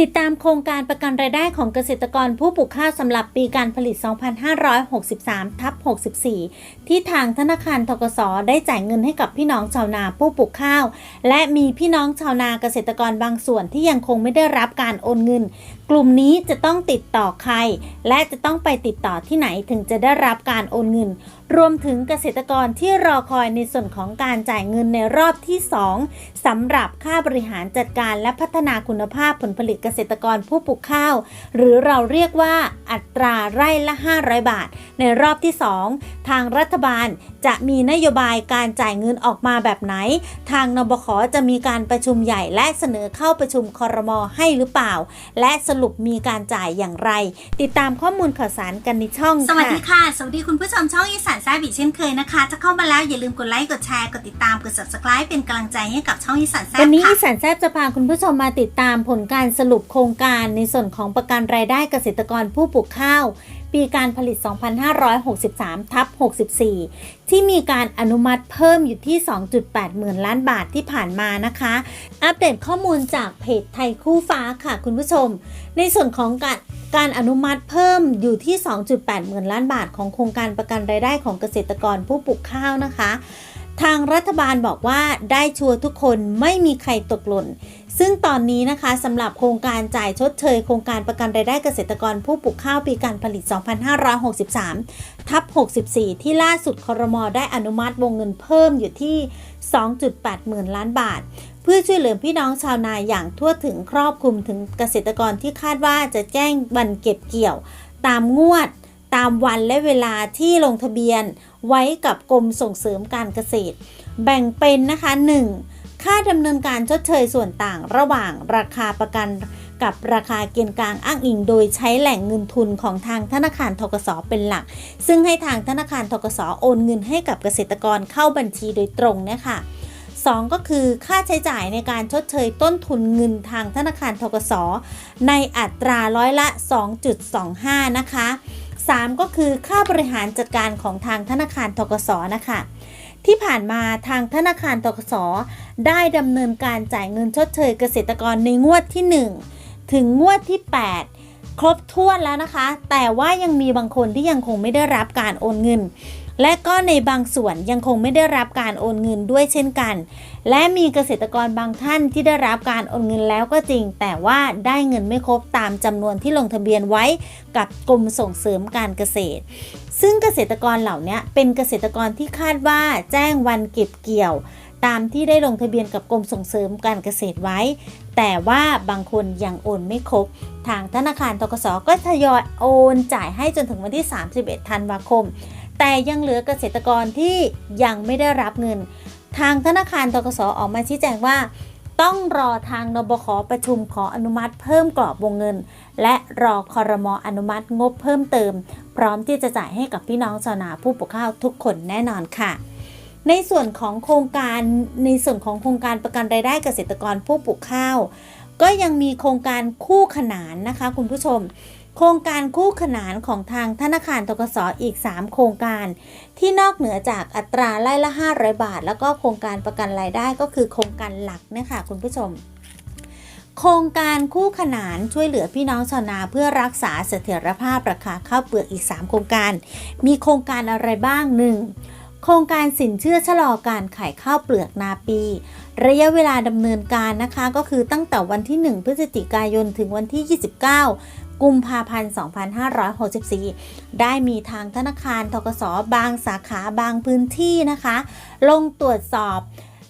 ติดตามโครงการประกันรายได้ของเกษตรกรผู้ปลูกข้าวสำหรับปีการผลิต 2563 ทับ 64 ที่ทางธนาคารทกสได้จ่ายเงินให้กับพี่น้องชาวนาผู้ปลูกข้าว และมีพี่น้องชาวนาเกษตรกรบางส่วนที่ยังคงไม่ได้รับการโอนเงิน กลุ่มนี้จะต้องติดต่อใคร และจะต้องไปติดต่อที่ไหนถึงจะได้รับการโอนเงินรวมถึงเกษตรกรที่รอคอยในส่วนของการจ่ายเงินในรอบที่ 2สำหรับค่าบริหารจัดการและพัฒนาคุณภาพผลผลิตเกษตรกรผู้ปลูกข้าว หรือเราเรียกว่าอัตราไร่ละ 500 บาท ในรอบที่ 2 ทางรัฐบาลจะมีนโยบายการจ่ายเงินออกมาแบบไหน ทางนบขจะมีการประชุมใหญ่และเสนอเข้าประชุมคอรมอให้หรือเปล่า และสรุปมีการจ่ายอย่างไร ติดตามข้อมูลข่าวสารกันในช่องสวัสดีค่ะค่ะสวัสดีคุณผู้ชมช่องอีสานแซ่บอีกเช่นเคยนะคะ ถ้าเข้ามาแล้วอย่าลืมกดไลค์กดแชร์กดติดตามกด subscribe เป็นกำลังใจให้กับช่องอีสานแซ่บวันนี้ค่ะอีสานแซบจะพาคุณผู้ชมมาติดตามผลการสรุปโครงการในส่วนของประกันรายได้เกษตรกรผู้ปลูกข้าว ปีการผลิต 2563 ทับ 64 ที่มีการอนุมัติเพิ่มอยู่ที่ 2.8 หมื่นล้านบาทที่ผ่านมานะคะ อัปเดตข้อมูลจากเพจไทยคู่ฟ้าค่ะคุณผู้ชม ในส่วนของการการอนุมัติเพิ่มอยู่ที่ 2.8 หมื่นล้านบาทของโครงการประกันรายได้ของเกษตรกรผู้ปลูกข้าวนะคะ ทางรัฐบาลบอกว่าได้ชัวร์ทุกคนไม่มีใครตกหล่น ซึ่งตอนนี้นะคะสำหรับโครงการจ่ายชดเชย โครงการประกันรายได้เกษตรกรผู้ปลูกข้าวปีการผลิต 2563 ทับ 64 ที่ล่าสุดคอรมอได้อนุมัติวงเงินเพิ่มอยู่ที่ 2.8 หมื่นล้านบาท เพื่อช่วยเหลือพี่น้องชาวนาอย่างทั่วถึงครอบคลุมถึงเกษตรกรที่คาดว่าจะแจ้งวันเก็บเกี่ยว ตามงวด ตามวันและเวลาที่ลงทะเบียน ไว้กับกรมส่งเสริมการเกษตร แบ่งเป็นนะคะ 1. ค่าดำเนินการชดเชยส่วนต่างระหว่างราคาประกันกับราคาเกณฑ์กลางอ้างอิงโดยใช้แหล่งเงินทุนของทางธนาคารทกสเป็นหลัก ซึ่งให้ทางธนาคารทกสโอนเงินให้กับเกษตรกรเข้าบัญชีโดยตรงนี่ยค่ะ2ก็คือค่าใช้จ่ายในการชดเชยต้นทุนเงินทางธนาคารทกสในอัตราร้อยละ 2.25 นะคะ 3 ก็คือค่าบริหารจัดการของทางธนาคารทกสนะคะ ที่ผ่านมาทางธนาคารทกสได้ดำเนินการจ่ายเงินชดเชยเกษตรกรในงวดที่ 1 ถึงงวดที่ 8 ครบถ้วนแล้วนะคะ แต่ว่ายังมีบางคนที่ยังคงไม่ได้รับการโอนเงิน และก็ในบางส่วนยังคงไม่ได้รับการโอนเงินด้วยเช่นกัน และมีเกษตรกรบางท่านที่ได้รับการโอนเงินแล้วก็จริง แต่ว่าได้เงินไม่ครบตามจำนวนที่ลงทะเบียนไว้กับกรมส่งเสริมการเกษตร ซึ่งเกษตรกรเหล่านี้เป็นเกษตรกรที่คาดว่าแจ้งวันเก็บเกี่ยว ตามที่ได้ลงทะเบียนกับกรมส่งเสริมการเกษตรไว้ แต่ว่าบางคนยังโอนไม่ครบ ทางธนาคารทกสก็ทยอยโอนจ่ายให้จนถึงวันที่ 31 ธันวาคม แต่ยังเหลือเกษตรกรที่ยังไม่ได้รับเงิน ทางธนาคารทกสออกมาชี้แจงว่า ต้องรอทางนบขประชุมขออนุมัติเพิ่มกรอบวงเงิน และรอคอรมออนุมัติงบเพิ่มเติม พร้อมที่จะจ่ายให้กับพี่น้องชาวนาผู้ปลูกข้าวทุกคนแน่นอนค่ะ ในส่วนของโครงการในส่วนของโครงการประกันรายได้เกษตรกรผู้ปลูกข้าว ก็ยังมีโครงการคู่ขนานนะคะ คุณผู้ชม โครงการคู่ขนานของทางธนาคารทกสออีก 3 โครงการ ที่นอกเหนือจากอัตราไล่ละ 500 บาท แล้วก็โครงการประกันรายได้ก็คือโครงการหลักนะคะคุณผู้ชม โครงการคู่ขนานช่วยเหลือพี่น้องชาวนาเพื่อรักษาเสถียรภาพราคาข้าวเปลือกอีก 3 โครงการ มีโครงการอะไรบ้าง 1. โครงการสินเชื่อชะลอการขายข้าวเปลือกนาปี ระยะเวลาดำเนินการนะคะก็คือตั้งแต่วันที่ 1 พฤศจิกายนถึงวันที่ 29กุมภาพันธ์ 2564 ได้มีทางธนาคารทกสบางสาขาบางพื้นที่นะคะ ลงตรวจสอบ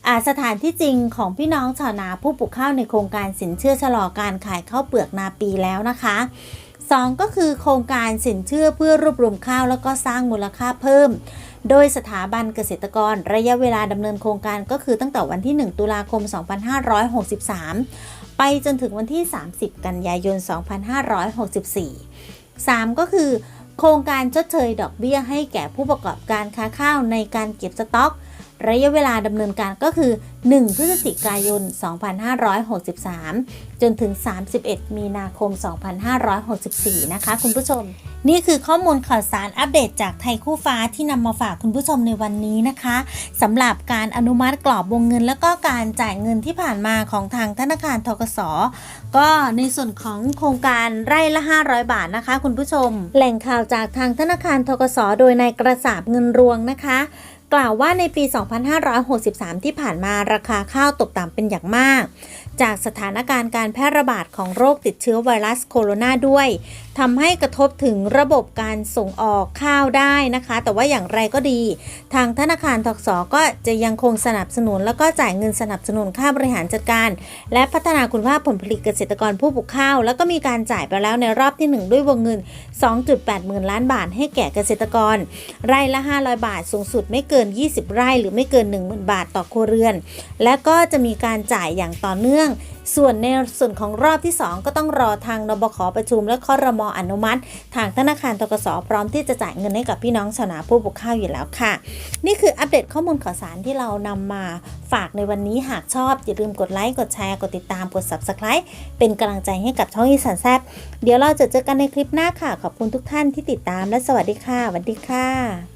อสถานที่จริงของพี่น้องชาวนาผู้ปลูกข้าวในโครงการสินเชื่อชะลอการขายข้าวเปลือกนาปีแล้วนะคะ 2 ก็คือโครงการสินเชื่อเพื่อรวบรวมข้าวแล้วก็สร้างมูลค่าเพิ่ม โดยสถาบันเกษตรกรระยะเวลาดำเนินโครงการก็คือตั้งแต่วันที่ 1 ตุลาคม 2563 ไปจนถึงวันที่ 30 กันยายน 2564 3 ก็คือ โครงการชดเชยดอกเบี้ยให้แก่ผู้ประกอบการค้าข้าวในการเก็บสต็อก ระยะเวลาดำเนินการก็คือ 1 พฤศจิกายน 2563 จนถึง 31 มีนาคม 2564 นะคะคุณผู้ชม นี่คือข้อมูลข่าวสารอัปเดตจากไทยคู่ฟ้าที่นำมาฝากคุณผู้ชมในวันนี้นะคะสำหรับการอนุมัติกรอบวงเงิน และก็การจ่ายเงินที่ผ่านมาของทางธนาคารทกสก็ในส่วนของโครงการไร่ละ 500 บาทนะคะ คุณผู้ชม แหล่งข่าวจากทางธนาคารทกสโดยนายกระสาบเงินรวงนะคะกล่าวว่าในปี 2563 ที่ผ่านมาราคาข้าวตกต่ำเป็นอย่างมากจากสถานการณ์การแพร่ระบาดของโรคติดเชื้อไวรัสโคโรนาด้วยทำให้กระทบถึงระบบการส่งออกข้าวได้นะคะ แต่ว่าอย่างไรก็ดี ทางธนาคารทกสก็จะยังคงสนับสนุน แล้วก็จ่ายเงินสนับสนุนค่าบริหารจัดการ และพัฒนาคุณภาพผลผลิตเกษตรกรผู้ปลูกข้าว แล้วก็มีการจ่ายไปแล้วในรอบที่ 1 ด้วยวงเงิน 2.8หมื่นล้านบาท ให้แก่เกษตรกร ไร่ละ 500 บาท สูงสุดไม่เกิน 20 ไร่หรือไม่เกิน 10,000 บาทต่อครัวเรือน และก็จะมีการจ่ายอย่างต่อเนื่องส่วนในส่วนของรอบที่ 2 ก็ต้องรอทางนบขประชุมและคอรมออนุมัติ ทางธนาคารทกสพร้อมที่จะจ่ายเงินให้กับพี่น้องชาวนาผู้ปลูกข้าวอยู่แล้วค่ะ นี่คืออัปเดตข้อมูลข่าวสารที่เรานำมาฝากในวันนี้หากชอบ อย่าลืมกดไลค์กดแชร์กดติดตามกด subscribe เป็นกำลังใจให้กับช่องอีสานแซบเดี๋ยวเราจะเจอกันในคลิปหน้าค่ะ ขอบคุณทุกท่านที่ติดตามและสวัสดีค่ะสวัสดีค่ะ